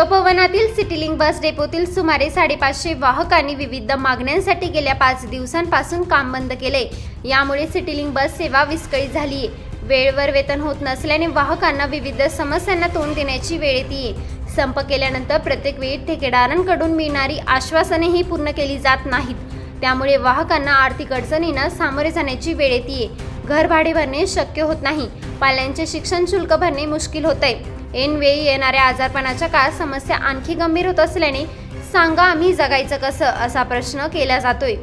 तपोवनातील सिटीलिंग बस डेपोतील सुमारे साडेपाचशे वाहकांनी विविध मागण्यांसाठी गेल्या पाच दिवसांपासून काम बंद केले. यामुळे सिटीलिंग बस सेवा विस्कळीत झाली आहे वेळेवर वेतन होत नसल्याने वाहकांना विविध समस्यांना तोंड देण्याची वेळ येते संप केल्यानंतर प्रत्येक वेळी ठेकेदारांकडून मिळणारी आश्वासनेही पूर्ण केली जात नाहीत. त्यामुळे वाहकांना आर्थिक अडचणींना सामोरे जाण्याची वेळ येते घरभाडे भरणे शक्य होत नाही. पाल्यांचे शिक्षण शुल्क भरणे मुश्किल होत. आहे ऐनवेळी येणाऱ्या आजारपणाच्या काळात समस्या आणखी गंभीर होत असल्याने सांगा आम्ही जगायचं कसं असा प्रश्न केला जातोय.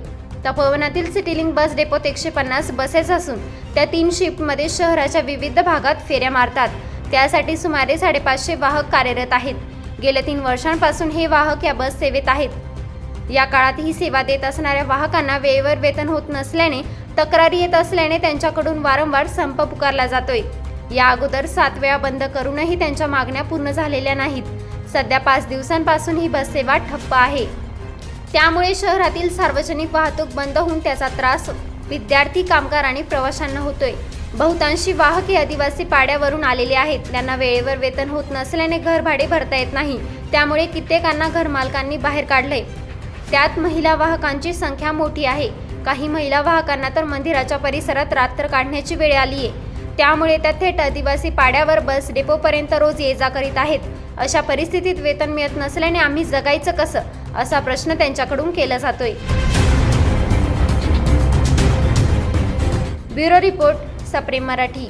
तपोवनातील सिटीलिंग बस डेपोत एकशे पन्नास बसेस असून त्या तीन शिफ्टमध्ये शहराच्या विविध भागात फेऱ्या मारतात. त्यासाठी सुमारे साडेपाचशे वाहक कार्यरत आहेत. गेल्या तीन वर्षांपासून हे वाहक या बस सेवेत आहेत. या काळात ही सेवा देत असणाऱ्या वाहकांना वेळेवर वेतन होत नसल्याने तक्रारी येत असल्याने त्यांच्याकडून वारंवार संप पुकारला जातोय. या अगोदर सात वेळा बंद करूनही त्यांच्या मागण्या पूर्ण झालेल्या नाहीत. सध्या पाच दिवसांपासून ही बससेवा ठप्प आहे. त्यामुळे शहरातील सार्वजनिक वाहतूक बंद होऊन त्याचा त्रास विद्यार्थी कामगार आणि प्रवाशांना होतोय. बहुतांशी वाहक हे आदिवासी पाड्यावरून आलेले आहेत. त्यांना वेळेवर वेतन होत नसल्याने घर भाडे भरता येत नाही. त्यामुळे कित्येकांना घरमालकांनी बाहेर काढलंय. त्यात महिला वाहकांची संख्या मोठी आहे. काही महिला वाहकांना तर मंदिराच्या परिसरात रात्र काढण्याची वेळ आली आहे त्यामुळे त्या थेट आदिवासी पाड्यावर बस डेपोपर्यंत रोज ये जा करीत आहेत. अशा परिस्थितीत वेतन मिळत नसल्याने आम्ही जगायचं कसं? असा प्रश्न त्यांच्याकडून केला जातोय. ब्युरो रिपोर्ट सप्रेम मराठी.